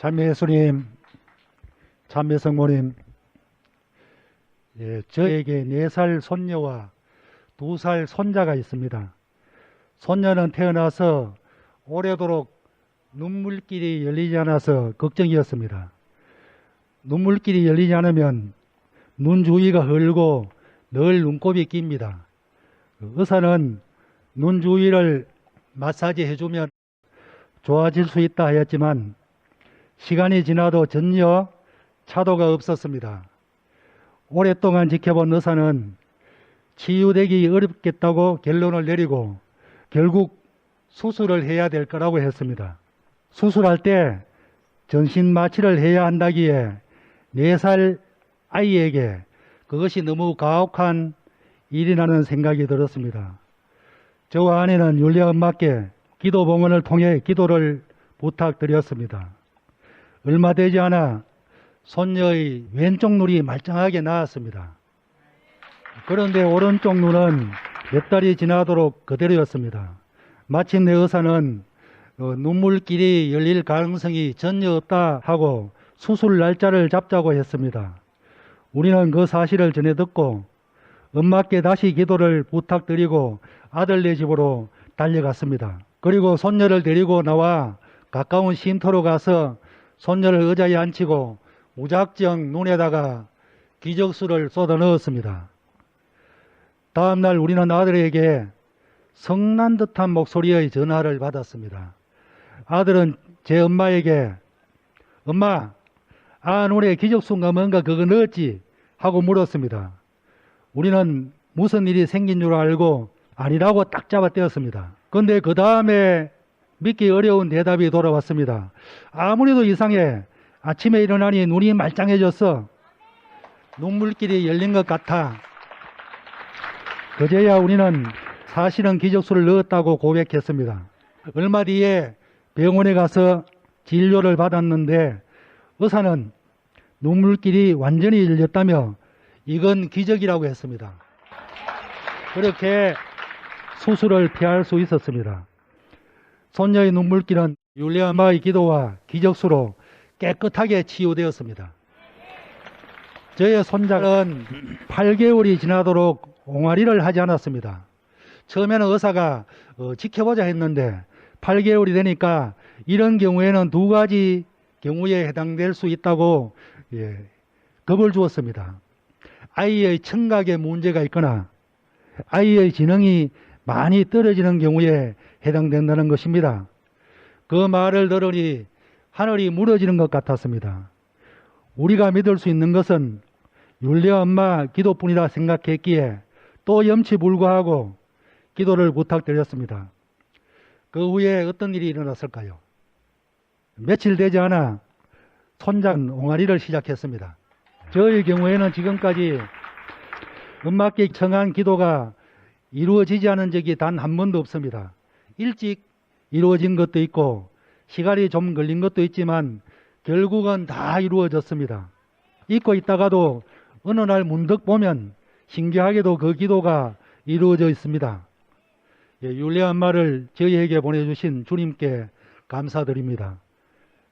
참매수님, 참매성모님, 예, 저에게 네 살 손녀와 두 살 손자가 있습니다. 손녀는 태어나서 오래도록 눈물길이 열리지 않아서 걱정이었습니다. 눈물길이 열리지 않으면 눈 주위가 흘고 늘 눈곱이 낍니다. 의사는 눈 주위를 마사지 해주면 좋아질 수 있다 하였지만 시간이 지나도 전혀 차도가 없었습니다. 오랫동안 지켜본 의사는 치유되기 어렵겠다고 결론을 내리고 결국 수술을 해야 될 거라고 했습니다. 수술할 때 전신 마취를 해야 한다기에 4살 아이에게 그것이 너무 가혹한 일이라는 생각이 들었습니다. 저와 아내는 윤리 엄마께 기도 봉헌을 통해 기도를 부탁드렸습니다. 얼마 되지 않아 손녀의 왼쪽 눈이 말짱하게 나왔습니다. 그런데 오른쪽 눈은 몇 달이 지나도록 그대로였습니다. 마침내 의사는 어, 눈물길이 열릴 가능성이 전혀 없다 하고 수술 날짜를 잡자고 했습니다. 우리는 그 사실을 전해 듣고 엄마께 다시 기도를 부탁드리고 아들네 집으로 달려갔습니다. 그리고 손녀를 데리고 나와 가까운 쉼터로 가서 손녀를 의자에 앉히고 무작정 눈에다가 기적수를 쏟아 넣었습니다. 다음날 우리는 아들에게 성난 듯한 목소리의 전화를 받았습니다. 아들은 제 엄마에게 엄마 아 눈에 기적수인가 뭔가 그거 넣었지 하고 물었습니다. 우리는 무슨 일이 생긴 줄 알고 아니라고 딱 잡아떼었습니다. 근데 그 다음에 믿기 어려운 대답이 돌아왔습니다. 아무래도 이상해. 아침에 일어나니 눈이 말짱해졌어. 눈물길이 열린 것 같아. 그제야 우리는 사실은 기적수를 넣었다고 고백했습니다. 얼마 뒤에 병원에 가서 진료를 받았는데 의사는 눈물길이 완전히 열렸다며 이건 기적이라고 했습니다. 그렇게 수술을 피할 수 있었습니다. 손녀의 눈물길은 율리아 마의 기도와 기적수로 깨끗하게 치유되었습니다. 저의 손자는 8개월이 지나도록 옹알이를 하지 않았습니다. 처음에는 의사가 어, 지켜보자 했는데 8개월이 되니까 이런 경우에는 두 가지 경우에 해당될 수 있다고 예, 겁을 주었습니다. 아이의 청각에 문제가 있거나 아이의 지능이 많이 떨어지는 경우에 해당된다는 것입니다. 그 말을 들으니 하늘이 무너지는 것 같았습니다. 우리가 믿을 수 있는 것은 율리 엄마 기도뿐이라 생각했기에 또 염치 불구하고 기도를 부탁드렸습니다. 그 후에 어떤 일이 일어났을까요? 며칠 되지 않아 손장 옹알이를 시작했습니다. 저의 경우에는 지금까지 엄마께 청한 기도가 이루어지지 않은 적이 단 한 번도 없습니다. 일찍 이루어진 것도 있고 시간이 좀 걸린 것도 있지만 결국은 다 이루어졌습니다. 잊고 있다가도 어느 날 문득 보면 신기하게도 그 기도가 이루어져 있습니다. 예, 율리아 엄마를 저희에게 보내주신 주님께 감사드립니다.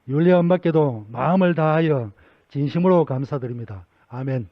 율리아 엄마께도 마음을 다하여 진심으로 감사드립니다. 아멘.